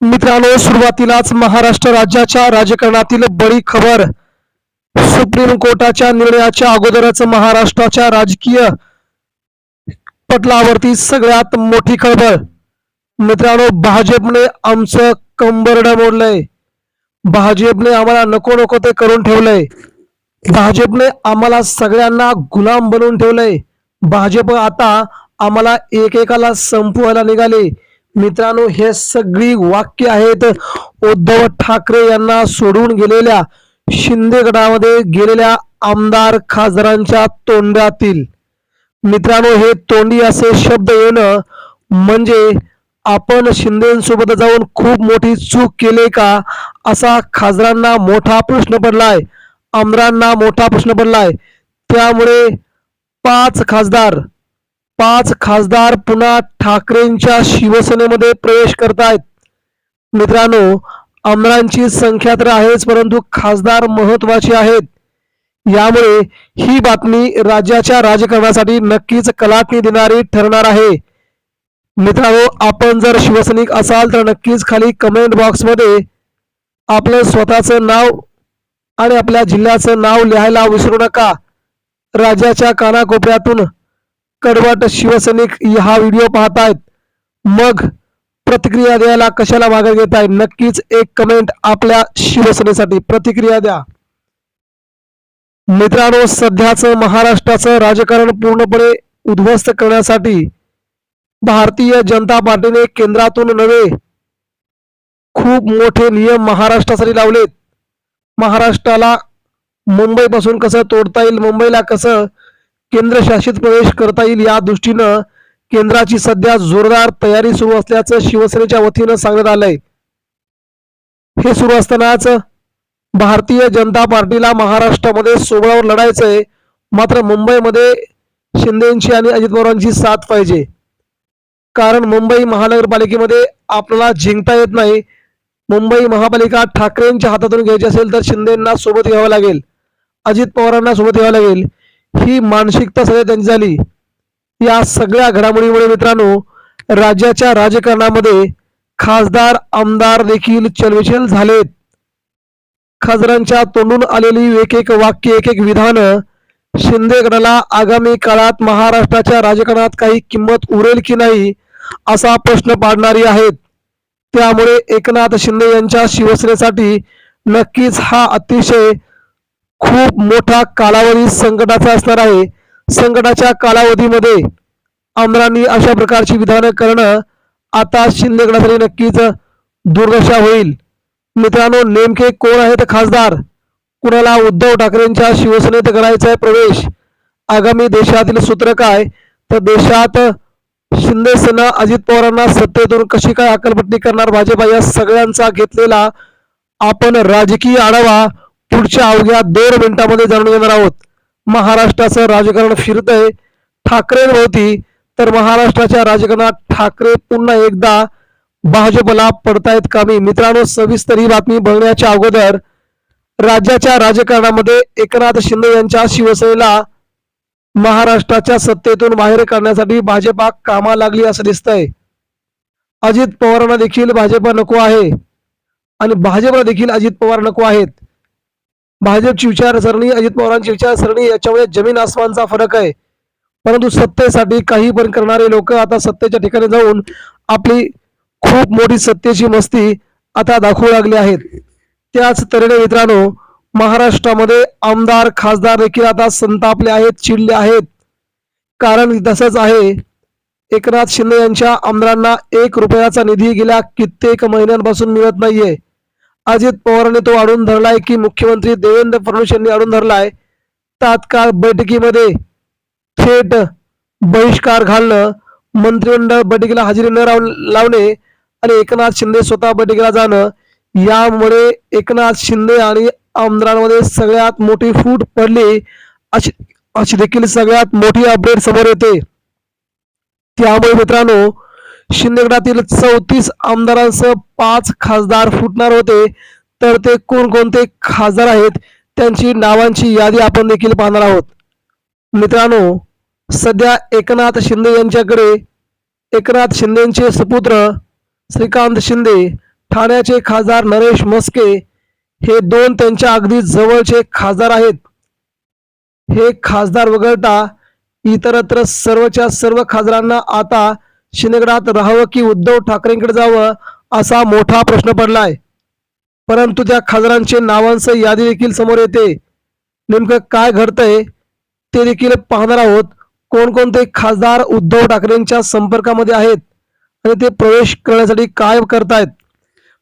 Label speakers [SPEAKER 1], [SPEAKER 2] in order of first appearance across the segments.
[SPEAKER 1] मित्रांनो सुरुवातीलाच महाराष्ट्र राज्याच्या राजकारणातील बडी खबर. सुप्रीम कोर्टाच्या निर्णयाच्या अगोदरच महाराष्ट्राच्या राजकीय पटलावरती सगळ्यात मोठी खबर मित्रांनो भाजपने आमचं कंबरड मोडलंय भाजपने आम्हाला नको नको ते करून ठेवलंय. भाजपने आम्हाला सगळ्यांना गुलाम बनवून ठेवलंय. भाजप आता आम्हाला एकेकाला संपवायला निघाले. मित्रांनो हे सगळी वाक्य आहेत उद्धव ठाकरे यांना सोडून गेलेल्या शिंदे गटामध्ये गेलेल्या आमदार खासदारांच्या तोंडातील. मित्रांनो हे तोंडी असे शब्द येणं म्हणजे आपण शिंदेसोबत जाऊन खूप मोठी चूक केली का? असा खासदारांना मोठा प्रश्न पडलाय. आमदारांना मोठा प्रश्न पडलाय. त्यामुळे पाच खासदार पाच खासदार पुन्हा ठाकरेंच्या शिवसेनेमध्ये प्रवेश करतायत. मित्रांनो आमदारांची संख्या तर आहेच परंतु खासदार महत्त्वाचे आहेत. यामुळे ही बातमी राज्याच्या राजकारणासाठी नक्कीच कलाटणी देणारी ठरणार आहे. मित्रांनो आपण जर शिवसैनिक असाल तर नक्कीच खाली कमेंट बॉक्समध्ये आपलं स्वतःचं नाव आणि आपल्या जिल्ह्याचं नाव लिहायला विसरू नका. राज्याच्या कानाकोपऱ्यातून कडवट शिवसैनिक हा व्हिडिओ पाहतायत. मग प्रतिक्रिया द्यायला कशाला मागे घेत आहे नक्कीच एक कमेंट आपल्या शिवसेनेसाठी. प्रतिक्रिया द्या. मित्रांनो सध्याचं महाराष्ट्राचं राजकारण पूर्णपणे उद्ध्वस्त करण्यासाठी भारतीय जनता पार्टीने केंद्रातून नवे खूप मोठे नियम महाराष्ट्रासाठी लावलेत. महाराष्ट्राला मुंबईपासून कसं तोडता येईल मुंबईला कसं केंद्रशासित प्रवेश करता येईल या दृष्टीनं केंद्राची सध्या जोरदार तयारी सुरू असल्याचं शिवसेनेच्या वतीनं सांगण्यात आलंय. हे सुरू असतानाच भारतीय जनता पार्टीला महाराष्ट्रामध्ये सोबळावर लढायचंय. मात्र मुंबईमध्ये शिंदेची आणि अजित पवारांची साथ पाहिजे. कारण मुंबई महानगरपालिकेमध्ये आपल्याला जिंकता येत नाही. मुंबई महापालिका ठाकरेंच्या हातातून घ्यायची असेल तर शिंदेना सोबत घ्यावं लागेल. अजित पवारांना सोबत घ्यावं लागेल. ही मानसिकता सगळ्या त्यांची झाली. या सगळ्या घडामोडीमुळे मित्रांनो राज्याच्या राजकारणामध्ये खासदार आमदार देखील चलविचल झालेत. खासदारांच्या तोंडून आलेली एक एक वाक्य एक एक विधान शिंदे गटाला आगामी काळात महाराष्ट्राच्या राजकारणात काही किंमत उरेल की नाही असा प्रश्न पाडणारी आहेत. त्यामुळे एकनाथ शिंदे यांच्या शिवसेनेसाठी नक्कीच हा अतिशय खूप मोठा कालावधी संकटाचा असणार आहे. संकटाच्या कालावधीमध्ये आमदारांनी अशा प्रकारची विधानं करणं आता शिंदे गटासाठी नक्कीच दुर्दशा होईल. मित्रांनो नेमके कोण आहेत खासदार? कुणाला उद्धव ठाकरेंच्या शिवसेनेत करायचा आहे प्रवेश? आगामी देशातील सूत्र काय? तर देशात शिंदे सेना अजित पवारांना सत्तेतून कशी काय अकलपट्टी करणार? भाजपा या सगळ्यांचा घेतलेला आपण राजकीय आढावा पुढच्या अवघ्या दोन मिनिटांमध्ये जाणून घेणार आहोत. महाराष्ट्राचं राजकारण फिरतंय. ठाकरेंभोवती तर महाराष्ट्राच्या राजकारणात ठाकरे पुन्हा एकदा भाजपला पडतायत कामी. मित्रांनो सविस्तर ही बातमी बघण्याच्या अगोदर राज्याच्या राजकारणामध्ये एकनाथ शिंदे यांच्या शिवसेनेला महाराष्ट्राच्या सत्तेतून बाहेर काढण्यासाठी भाजपा कामा लागली असं दिसतंय. अजित पवारांना देखील भाजपा नको आहे. आणि भाजपला देखील अजित पवार नको आहेत. भाजपची विचारसरणी अजित पवारांची विचारसरणी याच्यामुळे जमीन आसमानचा फरक आहे. परंतु सत्तेसाठी काही पण करणारे लोक आता सत्तेच्या ठिकाणी जाऊन आपली खूप मोठी सत्तेची मस्ती आता दाखवू लागली आहेत. त्याच तऱ्हेने मित्रांनो महाराष्ट्रामध्ये आमदार खासदार देखील आता संतापले आहेत चिडले आहेत. कारण तसंच आहे एकनाथ शिंदे यांच्या आमदारांना एक रुपयाचा निधी गेल्या कित्येक महिन्यांपासून मिळत नाहीये. अजित पवारांनी तो अडून धरलाय की मुख्यमंत्री देवेंद्र फडणवीस यांनी अडून धरलाय. तात्काळ बैठकीमध्ये थेट बहिष्कार घालणं मंत्रिमंडळ बैठकीला हजेरी न राव- लावणे आणि एकनाथ शिंदे स्वतः बैठकीला जाणं यामुळे एकनाथ शिंदे आणि आमदारांमध्ये सगळ्यात मोठी फूट पडली अशी अशी देखील सगळ्यात मोठी अपडेट समोर येते. त्यामुळे मित्रांनो शिंदेगडातील चौतीस आमदारांसह पाच खासदार फुटणार होते. तर ते कोणकोणते खासदार आहेत? त्यांची नावांची यादी आपण देखील पाहणार आहोत. मित्रांनो सध्या एकनाथ शिंदे यांच्याकडे एकनाथ शिंदेचे सुपुत्र श्रीकांत शिंदे ठाण्याचे खासदार नरेश मस्के हे दोन त्यांच्या अगदी जवळचे खासदार आहेत. हे खासदार वगळता इतरत्र सर्वच्या सर्व खासदारांना आता शिंदेगडात राहावं की उद्धव ठाकरेंकडे जावं असा मोठा प्रश्न पडलाय. परंतु त्या खासदारांचे नावांस यादी देखील समोर येते. नेमकं काय घडतंय ते देखील पाहणार आहोत. कोणकोणते खासदार उद्धव ठाकरेंच्या संपर्कामध्ये आहेत आणि ते प्रवेश करण्यासाठी काय करतायत?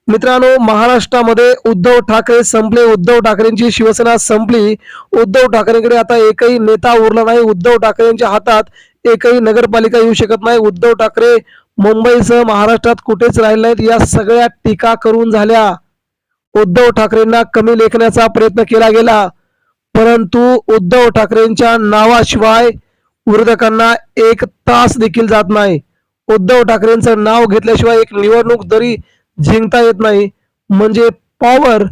[SPEAKER 1] मित्रांनो महाराष्ट्रामध्ये उद्धव ठाकरे संपले. उद्धव ठाकरेंची शिवसेना संपली. उद्धव ठाकरेंकडे आता एकही नेता उरला नाही. उद्धव ठाकरेंच्या हातात एकही नगरपालिका येऊ शकत नाही. उद्धव ठाकरे मुंबईसह महाराष्ट्रात कुठेच राहिले नाहीत. या सगळ्या टीका करून झाल्या. उद्धव ठाकरेंना कमी लेखण्याचा प्रयत्न केला गेला. परंतु उद्धव ठाकरेंच्या नावाशिवाय विरोधकांना एक तास देखील जात नाही. उद्धव ठाकरेंचं नाव घेतल्याशिवाय एक निवडणूक जरी जिंकता येत नाही म्हणजे पॉवर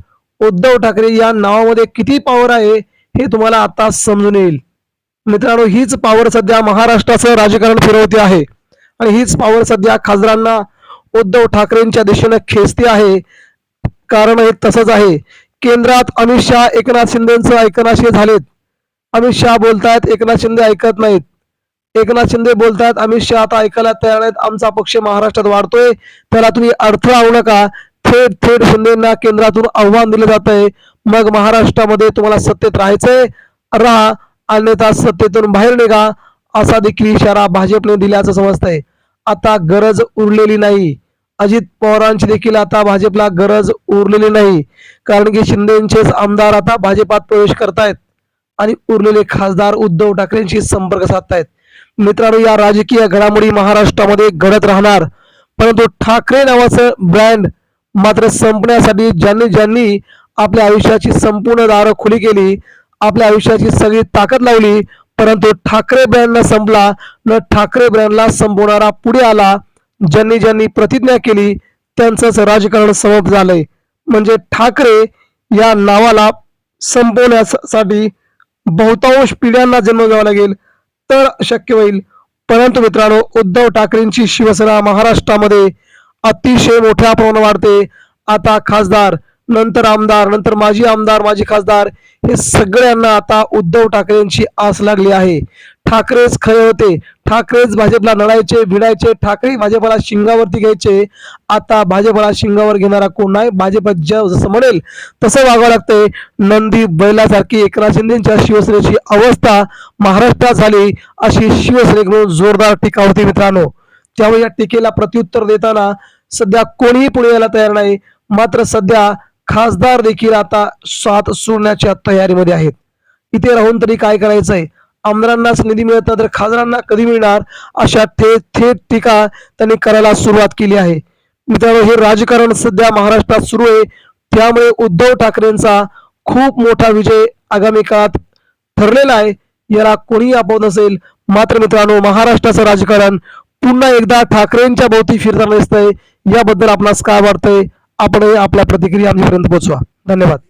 [SPEAKER 1] उद्धव ठाकरे या नावामध्ये किती पॉवर आहे हे तुम्हाला आता समजून येईल. मित्रांनो हीच पॉवर सध्या महाराष्ट्राचं राजकारण फिरवते आहे. आणि हीच पॉवर सध्या खासदारांना उद्धव ठाकरेंच्या दिशेनं खेचते आहे. कारण हे तसंच आहे. केंद्रात अमित शहा एकनाथ शिंदेचं ऐकनाशी झालेत. अमित शहा बोलतायत एकनाथ शिंदे ऐकत नाहीत. एकनाथ शिंदे बोलतायत अमित शहा आता ऐकायला तयार नाहीत. आमचा पक्ष महाराष्ट्रात वाढतोय. त्याला तुम्ही अडथळा आणू नका. थेट थेट शिंदेना केंद्रातून आव्हान दिलं जात आहे मग महाराष्ट्रामध्ये तुम्हाला सत्तेत राहायचंय. राहा. अन्यथा सत्तेतून बाहेर निघा असा देखील इशारा भाजपने दिल्याचं समजतंय. आता गरज उरलेली नाही. अजित पवारांची देखील आता भाजपला गरज उरलेली नाही. कारण की शिंदेचेच आमदार आता भाजपात प्रवेश करतायत. आणि उरलेले खासदार उद्धव ठाकरेंशी संपर्क साधतायत. मित्रांनो या राजकीय घडामोडी महाराष्ट्रामध्ये घडत राहणार. परंतु ठाकरे नावाचं ब्रँड मात्र संपण्यासाठी ज्यांनी ज्यांनी आपल्या आयुष्याची संपूर्ण दारं खुली केली आपल्या आयुष्याची सगळी ताकद लावली परंतु ठाकरे ब्रँडला संपला न ठाकरे ब्रँडला संपवणारा पुढे आला ज्यांनी ज्यांनी प्रतिज्ञा केली त्यांचंच राजकारण समाप्त झालंय. म्हणजे ठाकरे या नावाला संपवण्यासाठी बहुतांश पिढ्यांना जन्म द्यावा लागेल तर शक्य होईल. परंतु मित्रांनो उद्धव ठाकरेंची शिवसेना महाराष्ट्रामध्ये अतिशय मोठ्या प्रमाणात वाढते. आता खासदार नंतर आमदार नंतर माजी आमदार माजी खासदार हे सगळ्यांना आता उद्धव ठाकरेंची आस लागली आहे. ठाकरेच खरे होते. ठाकरेच भाजपला लढायचे भिडायचे. ठाकरे भाजपला शिंगावरती घ्यायचे. आता भाजपला शिंगावर घेणारा कोण नाही? भाजप जसं म्हणेल तसं वागावं लागतंय. नंदी बैलासारखी एकनाथ शिंदेच्या शिवसेनेची अवस्था महाराष्ट्रात झाली अशी शिवसेनेकडून जोरदार टीका होती मित्रांनो. त्यामुळे या टीकेला प्रत्युत्तर देताना सध्या कोणीही पुढे यायला तयार नाही. मात्र सध्या खासदार देखील आता साथ सोडण्याच्या तयारीमध्ये आहेत. इथे राहून तरी काय करायचंय? आमदारांनाच निधी मिळत तर खासदारांना कधी मिळणार? अशा थेट थेट टीका त्यांनी करायला सुरुवात केली आहे. मित्रांनो हे राजकारण सध्या महाराष्ट्रात सुरू आहे. त्यामुळे उद्धव ठाकरेंचा खूप मोठा विजय आगामी काळात ठरलेला आहे. याला कोणीही आपवत नसेल. मात्र मित्रांनो महाराष्ट्राचं राजकारण पुन्हा एकदा ठाकरेंच्या भोवती फिरताना दिसतंय. याबद्दल आपणास काय वाटतंय? आपण आपल्या प्रतिक्रिया आमच्यापर्यंत पोहोचवा. धन्यवाद.